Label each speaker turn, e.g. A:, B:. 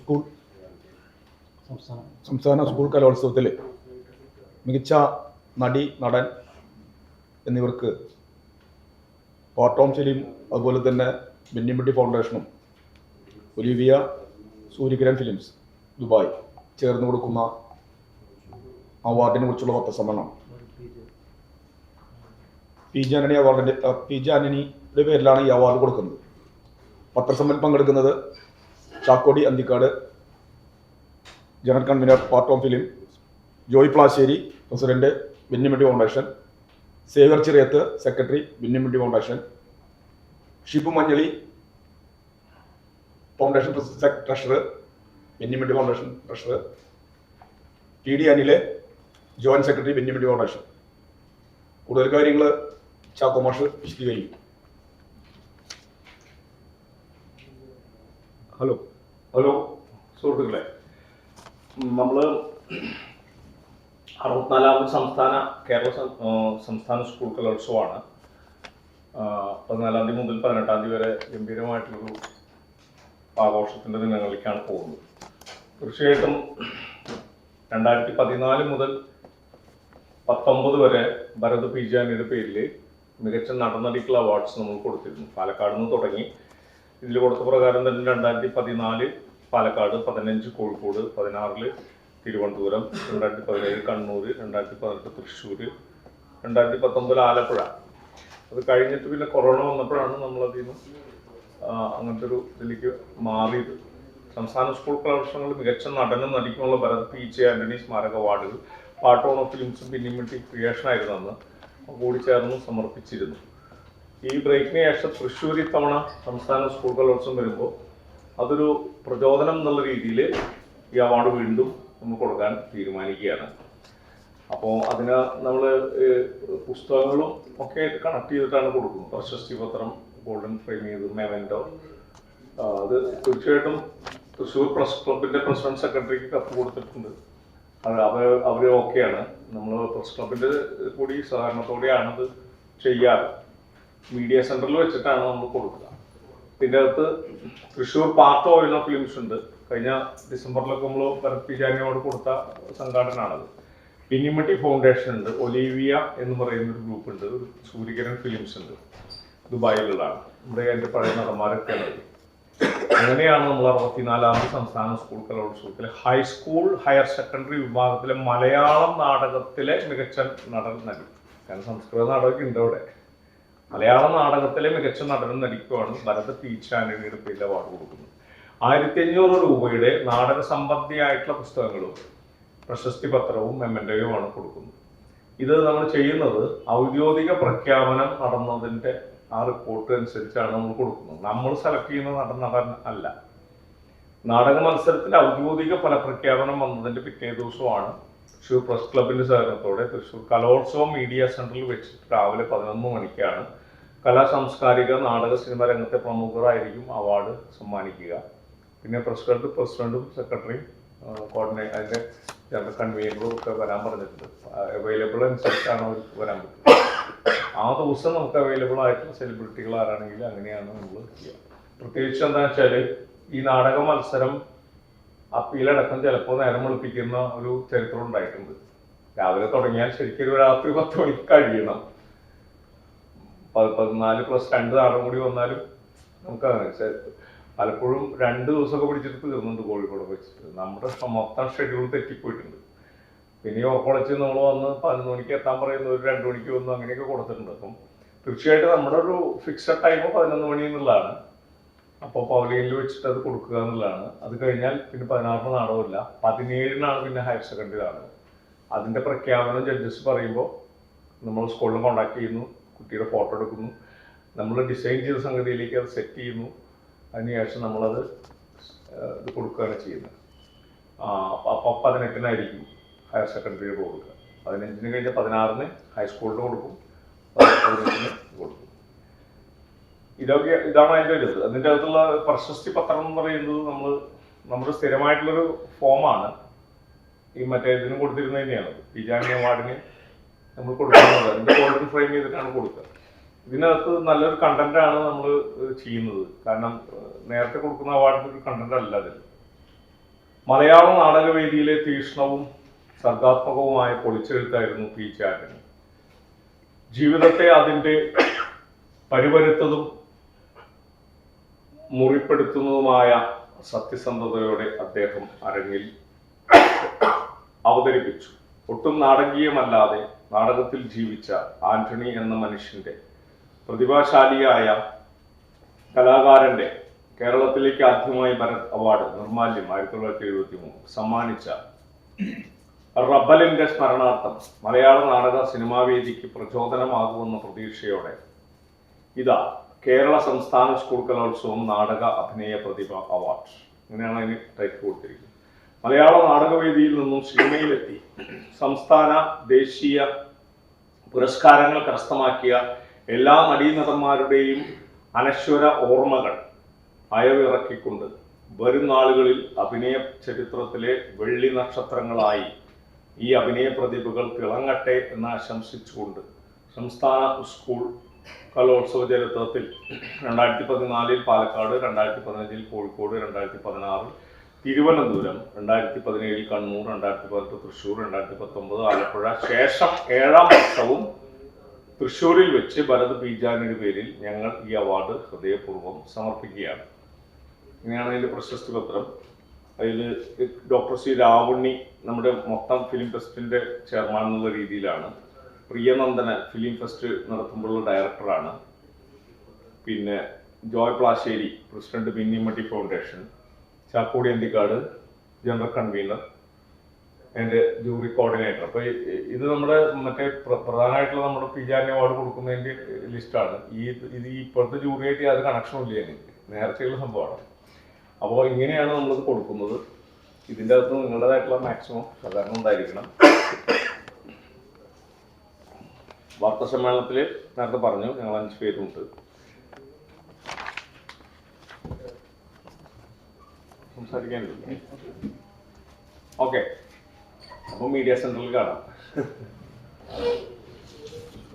A: School
B: സംസ്ഥാനം.
A: School കലോത്സവത്തിൽ മികച്ച നടി നടൻ എന്നിവർക്ക് പാട്ടോം സലീം അതുപോലെ തന്നെ ബെന്നിമിട്ടി ഫൗണ്ടേഷനും ഒലിവിയ സൂര്യകിരൺ ഫിലിംസ് ദുബായ് ചേർന്ന് കൊടുക്കുന്ന അവാർഡിനെ കുറിച്ചുള്ള പത്രസമ്മേളനം. പി ജി ആന്റണി അവാർഡിന്റെ പി ജി ആന്റണിയുടെ പേരിലാണ് ഈ അവാർഡ് കൊടുക്കുന്നത്. പത്രസമ്മേളനം പങ്കെടുക്കുന്നത് ചാക്കോടി Anthikad general convener part of film Joy Plassery president ബെന്നിമിട്ടി foundation saver Chirayath secretary ബെന്നിമിട്ടി foundation Shibu Manjali foundation treasurer ബെന്നിമിട്ടി foundation treasurer T D അനിലെ ജോയിന്റ് സെക്രട്ടറി ബെന്നിമിട്ടി ഫൗണ്ടേഷൻ കൂടുതൽ കാര്യങ്ങൾ ചാക്കോ മാഷ് വിശദീകരിക്കും.
C: ഹലോ ഹലോ സുഹൃത്തുക്കളെ. നമ്മൾ അറുപത്തിനാലാമത് സംസ്ഥാന കേരള സംസ്ഥാന സ്കൂൾ കലോത്സവമാണ്. പതിനാലാം തീയതി മുതൽ പതിനെട്ടാം തീയതി വരെ ഗംഭീരമായിട്ടുള്ളൊരു ആഘോഷത്തിന്റെ ദിനങ്ങളിലേക്കാണ് പോകുന്നത്. തീർച്ചയായിട്ടും രണ്ടായിരത്തി പതിനാല് മുതൽ പത്തൊമ്പത് വരെ ഭരത് പി ജാനിയുടെ പേരിൽ മികച്ച നടനടിക്കുള്ള അവാർഡ്സ് നമ്മൾ കൊടുത്തിരുന്നു. പാലക്കാട് നിന്ന് തുടങ്ങി ഇതിൽ കൊടുത്ത പ്രകാരം തന്നെ രണ്ടായിരത്തി പതിനാല് പാലക്കാട് പതിനഞ്ച് കോഴിക്കോട് പതിനാറിൽ തിരുവനന്തപുരം രണ്ടായിരത്തി പതിനേഴ് കണ്ണൂർ രണ്ടായിരത്തി പതിനെട്ട് തൃശ്ശൂർ രണ്ടായിരത്തി പത്തൊമ്പത് ആലപ്പുഴ. അത് കഴിഞ്ഞിട്ട് പിന്നെ കൊറോണ വന്നപ്പോഴാണ് നമ്മളതിൽ നിന്ന് അങ്ങനത്തെ ഒരു ഇതിലേക്ക് മാറിയത്. സംസ്ഥാന സ്കൂൾ കലോത്സവങ്ങളിൽ മികച്ച നടനും നടിക്കുമുള്ള ഭരത് പി ജെ ആന്റണി സ്മാരക അവാർഡുകൾ പാട്ടോണോ ഫിലിംസും പിന്നിമിട്ടി ക്രിയേഷൻ ആയിരുന്നു അന്ന്. കൂടിച്ചേർന്ന് സമർപ്പിച്ചിരുന്നു. ഈ ബ്രേക്കിന് ശേഷം തൃശ്ശൂർ ഇത്തവണ സംസ്ഥാന സ്കൂൾ കലോത്സവം വരുമ്പോൾ അതൊരു പ്രചോദനം എന്നുള്ള രീതിയിൽ ഈ അവാർഡ് വീണ്ടും നമുക്ക് കൊടുക്കാൻ തീരുമാനിക്കുകയാണ്. അപ്പോൾ അതിന് നമ്മൾ പുസ്തകങ്ങളും ഒക്കെ ആയിട്ട് കണക്ട് ചെയ്തിട്ടാണ് കൊടുക്കുന്നത്. പ്രശസ്തി പത്രം ഗോൾഡൻ ഫ്രെയിം ചെയ്ത് മെവന്റോ അത് തീർച്ചയായിട്ടും തൃശ്ശൂർ പ്രസ് ക്ലബിന്റെ പ്രസിഡന്റ് സെക്രട്ടറിക്ക് കത്ത് കൊടുത്തിട്ടുണ്ട്. അത് അവർ അവർ ഓക്കെയാണ്. നമ്മൾ പ്രസ് ക്ലബിന്റെ കൂടി സഹകരണത്തോടെയാണത് ചെയ്യാറ്. മീഡിയ സെന്ററിൽ വെച്ചിട്ടാണ് നമ്മൾ കൊടുക്കുക. ഇതിന്റെ അകത്ത് തൃശ്ശൂർ പാർട്ട് ഓഫ് ഫിലിംസ് ഉണ്ട്. കഴിഞ്ഞ ഡിസംബറിലൊക്കെ നമ്മൾ ഭരത് പിജാനിയോട് കൊടുത്ത സംഘടനയാണത് പിന്നിമട്ടി ഫൗണ്ടേഷൻ ഉണ്ട്. ഒലീവിയ എന്ന് പറയുന്ന ഒരു ഗ്രൂപ്പ് ഉണ്ട്. ഒരു സൂര്യകിരൺ ഫിലിംസ് ഉണ്ട്. ദുബായിലുള്ളതാണ്. നമ്മുടെ എന്റെ പഴയ നടന്മാരൊക്കെ ഉള്ളത് അങ്ങനെയാണ് നമ്മൾ അറുപത്തിനാലാമത് സംസ്ഥാന സ്കൂൾ കലോത്സവത്തിലെ ഹൈസ്കൂൾ ഹയർ സെക്കൻഡറി വിഭാഗത്തിലെ മലയാളം നാടകത്തിലെ മികച്ച നടൻ നടി. കാരണം സംസ്കൃത നാടകമൊക്കെ ഉണ്ട് അവിടെ. മലയാള നാടകത്തിലെ മികച്ച നടനും നടിക്കുവാണ് ഭരത് പി ചാനലിയുടെ പേരിൽ അവാർഡ് കൊടുക്കുന്നത്. ആയിരത്തി അഞ്ഞൂറ് രൂപയുടെ നാടക സംബന്ധിയായിട്ടുള്ള പുസ്തകങ്ങളും പ്രശസ്തി പത്രവും മെമ്മന്റെയുമാണ് കൊടുക്കുന്നത്. ഇത് നമ്മൾ ചെയ്യുന്നത് ഔദ്യോഗിക പ്രഖ്യാപനം നടന്നതിന്റെ ആ റിപ്പോർട്ട് അനുസരിച്ചാണ് നമ്മൾ കൊടുക്കുന്നത്. നമ്മൾ സെലക്ട് ചെയ്യുന്ന നടൻ നടൻ അല്ല. നാടക മത്സരത്തിൽ ഔദ്യോഗിക ഫലപ്രഖ്യാപനം വന്നതിന്റെ പിറ്റേ ദിവസമാണ് തൃശ്ശൂർ പ്രസ് ക്ലബിന്റെ സഹകരണത്തോടെ തൃശ്ശൂർ കലോത്സവം മീഡിയ സെന്ററിൽ വെച്ച് രാവിലെ പതിനൊന്ന് മണിക്കാണ് കലാ സാംസ്കാരിക നാടക സിനിമ രംഗത്തെ പ്രമുഖരായിരിക്കും അവാർഡ് സമ്മാനിക്കുക. പിന്നെ പ്രസ് ക്ലബ് പ്രസിഡന്റും സെക്രട്ടറിയും കോർഡിനേറ്റ് അതിന്റെ ജനറൽ കൺവീനറും ഒക്കെ വരാൻ പറഞ്ഞിട്ടുണ്ട്. അവൈലബിൾ അനുസരിച്ചാണ് അവർക്ക് വരാൻ പറ്റുന്നത്. ആ ദിവസം നമുക്ക് അവൈലബിൾ ആയിട്ടുള്ള സെലിബ്രിറ്റികൾ ആരാണെങ്കിലും അങ്ങനെയാണ് നമ്മൾ ചെയ്യുക പ്രത്യേകിച്ച് എന്താ വെച്ചാൽ ഈ നാടക മത്സരം അപ്പീലടക്കം ചിലപ്പോൾ നേരം വെളുപ്പിക്കുന്ന ഒരു ചരിത്രം ഉണ്ടായിട്ടുണ്ട്. രാവിലെ തുടങ്ങിയാൽ ശരിക്കും ഒരു രാത്രി പത്ത് മണിക്ക് കഴിയണം. പതിനാല് പ്ലസ് രണ്ട് നാടകം കൂടി വന്നാലും നമുക്ക് പലപ്പോഴും രണ്ട് ദിവസമൊക്കെ പിടിച്ചിട്ട് തീർന്നുണ്ട് കോഴിക്കോട് വെച്ചിട്ട്. നമ്മുടെ മൊത്തം ഷെഡ്യൂൾ തെറ്റിപ്പോയിട്ടുണ്ട്. പിന്നെ ഈ ഉറക്കൊളച്ച് നമ്മൾ വന്ന് പതിനൊന്ന് മണിക്ക് എത്താൻ പറയുന്ന ഒരു രണ്ട് മണിക്ക് വന്നു അങ്ങനെയൊക്കെ കൊടുത്തിട്ടുണ്ട്. അപ്പം തീർച്ചയായിട്ടും നമ്മുടെ ഒരു ഫിക്സഡ് ടൈം പതിനൊന്ന് മണി എന്നുള്ളതാണ്. അപ്പോൾ പവലിയനിൽ വെച്ചിട്ട് അത് കൊടുക്കുക എന്നുള്ളതാണ്. അത് കഴിഞ്ഞാൽ പിന്നെ പതിനാറിന് നാടകമില്ല. പതിനേഴിനാണ് പിന്നെ ഹയർ സെക്കൻഡറി നാടകം. അതിന്റെ പ്രഖ്യാപനം ജഡ്ജസ് പറയുമ്പോൾ നമ്മൾ സ്കൂളിൽ കോണ്ടാക്ട് ചെയ്യുന്നു. കുട്ടിയുടെ ഫോട്ടോ എടുക്കുന്നു. നമ്മൾ ഡിസൈൻ ചെയ്ത സംഗതിയിലേക്ക് അത് സെറ്റ് ചെയ്യുന്നു. അതിനുശേഷം നമ്മളത് ഇത് കൊടുക്കുകയാണ് ചെയ്യുന്നത്. അപ്പോൾ പതിനെട്ടിനായിരിക്കും ഹയർ സെക്കൻഡറിയിൽ കൊടുക്കുക. പതിനഞ്ചിന് കഴിഞ്ഞാൽ പതിനാറിന് ഹൈസ്കൂളിന് കൊടുക്കും. പതിനെട്ടിന് കൊടുക്കും. ഇതൊക്കെ ഇതാണ് അതിന്റെ ഒരു അതിന്റെ അകത്തുള്ള പ്രശസ്തി പത്രം എന്ന് പറയുന്നത് നമ്മൾ നമ്മുടെ സ്ഥിരമായിട്ടുള്ളൊരു ഫോമാണ് ഈ മറ്റേ ഇതിന് കൊടുത്തിരുന്നത് തന്നെയാണ് പിജാനി അവാർഡിന് നമ്മൾ കൊടുക്കുന്നത്. അതിന്റെ ക്വാളിറ്റി ഫ്രെയിം ചെയ്തിട്ടാണ് കൊടുക്കുക. ഇതിനകത്ത് നല്ലൊരു കണ്ടന്റ് ആണ് നമ്മൾ ചെയ്യുന്നത്. കാരണം നേരത്തെ കൊടുക്കുന്ന അവാർഡിന്റെ ഒരു കണ്ടന്റ് അല്ല അതിൽ മലയാള നാടകവേദിയിലെ തീക്ഷ്ണവും സർഗാത്മകവുമായ പൊളിച്ചെഴുത്തായിരുന്നു പി ചാരൻ ജീവിതത്തെ അതിന്റെ പരിവരുത്തതും മുറിപ്പെടുത്തുന്നതുമായ സത്യസന്ധതയോടെ അദ്ദേഹം അരങ്ങിൽ അവതരിപ്പിച്ചു. ഒട്ടും നാടകീയമല്ലാതെ നാടകത്തിൽ ജീവിച്ച ആന്റണി എന്ന മനുഷ്യന്റെ പ്രതിഭാശാലിയായ കലാകാരന്റെ കേരളത്തിലേക്ക് ആദ്യമായി ഭരത് അവാർഡ് നിർമാല്യം ആയിരത്തി തൊള്ളായിരത്തി എഴുപത്തി മൂന്ന് സമ്മാനിച്ച റബ്ബലിന്റെ സ്മരണാർത്ഥം മലയാള നാടക സിനിമാവേദിക്ക് പ്രചോദനമാകുമെന്ന പ്രതീക്ഷയോടെ ഇതാ കേരള സംസ്ഥാന സ്കൂൾ കലോത്സവം നാടക അഭിനയ പ്രതിഭ അവാർഡ്. ഇങ്ങനെയാണ് അതിന് ടൈപ്പ് കൊടുത്തിരിക്കുന്നത്. മലയാള നാടകവേദിയിൽ നിന്നും സിനിമയിലെത്തി. സംസ്ഥാന ദേശീയ പുരസ്കാരങ്ങൾ കരസ്ഥമാക്കിയ എല്ലാ നടീനടന്മാരുടെയും അനശ്വര ഓർമ്മകൾ അയവിറക്കിക്കൊണ്ട് വരും നാളുകളിൽ അഭിനയ ചരിത്രത്തിലെ വെള്ളി നക്ഷത്രങ്ങളായി ഈ അഭിനയ പ്രതിഭകൾ തിളങ്ങട്ടെ എന്ന് ആശംസിച്ചുകൊണ്ട് സംസ്ഥാന സ്കൂൾ കലോത്സവ ചരിത്രത്തിൽ രണ്ടായിരത്തി പതിനാലിൽ പാലക്കാട് രണ്ടായിരത്തി പതിനഞ്ചിൽ കോഴിക്കോട് രണ്ടായിരത്തി പതിനാറിൽ തിരുവനന്തപുരം രണ്ടായിരത്തി പതിനേഴിൽ കണ്ണൂർ രണ്ടായിരത്തി പതിനെട്ട് തൃശ്ശൂർ രണ്ടായിരത്തി പത്തൊമ്പത് ആലപ്പുഴ. ശേഷം ഏഴാം വർഷവും തൃശ്ശൂരിൽ വെച്ച് ഭരത് ബീജാനിയുടെ പേരിൽ ഞങ്ങൾ ഈ അവാർഡ് ഹൃദയപൂർവം സമർപ്പിക്കുകയാണ്. ഇങ്ങനെയാണ് അതിന്റെ പ്രശസ്തി പത്രം. അതിൽ ഡോക്ടർ സി രാവുണ്ണി നമ്മുടെ മൊത്തം ഫിലിം ഫെസ്റ്റിന്റെ ചെയർമാൻ എന്നുള്ള രീതിയിലാണ്. പ്രിയനന്ദന ഫിലിം ഫെസ്റ്റ് നടത്തുമ്പോഴുള്ള ഡയറക്ടറാണ്. പിന്നെ ജോയ് പ്ലാശ്ശേരി പ്രസിഡന്റ് മിന്നിമട്ടി ഫൗണ്ടേഷൻ. ചാക്കോടി അന്തിക്കാട് ജനറൽ കൺവീനർ എന്റെ ജൂറി കോർഡിനേറ്റർ. അപ്പോൾ ഇത് നമ്മുടെ മറ്റേ പ്ര- പ്രധാനമായിട്ടുള്ള നമ്മുടെ പിജാനി അവാർഡ് കൊടുക്കുന്നതിന്റെ ലിസ്റ്റാണ്. ഈ ഇത് ഈ ഇപ്പോഴത്തെ ജൂറിയായിട്ട് യാതൊരു കണക്ഷനും ഇല്ല എനിക്ക്. നേരത്തെയുള്ള സംഭവമാണ്. അപ്പോൾ ഇങ്ങനെയാണ് നമ്മളിത് കൊടുക്കുന്നത്. ഇതിന്റെ അകത്ത് നിങ്ങളുടേതായിട്ടുള്ള മാക്സിമം സഹകരണം ഉണ്ടായിരിക്കണം. വാർത്താ സമ്മേളനത്തിൽ നേരത്തെ പറഞ്ഞു ഞങ്ങൾ അഞ്ച് പേരുണ്ട്. സംസാരിക്കാനില്ല ഓക്കെ അപ്പം മീഡിയ സെന്ററിൽ കാണാം.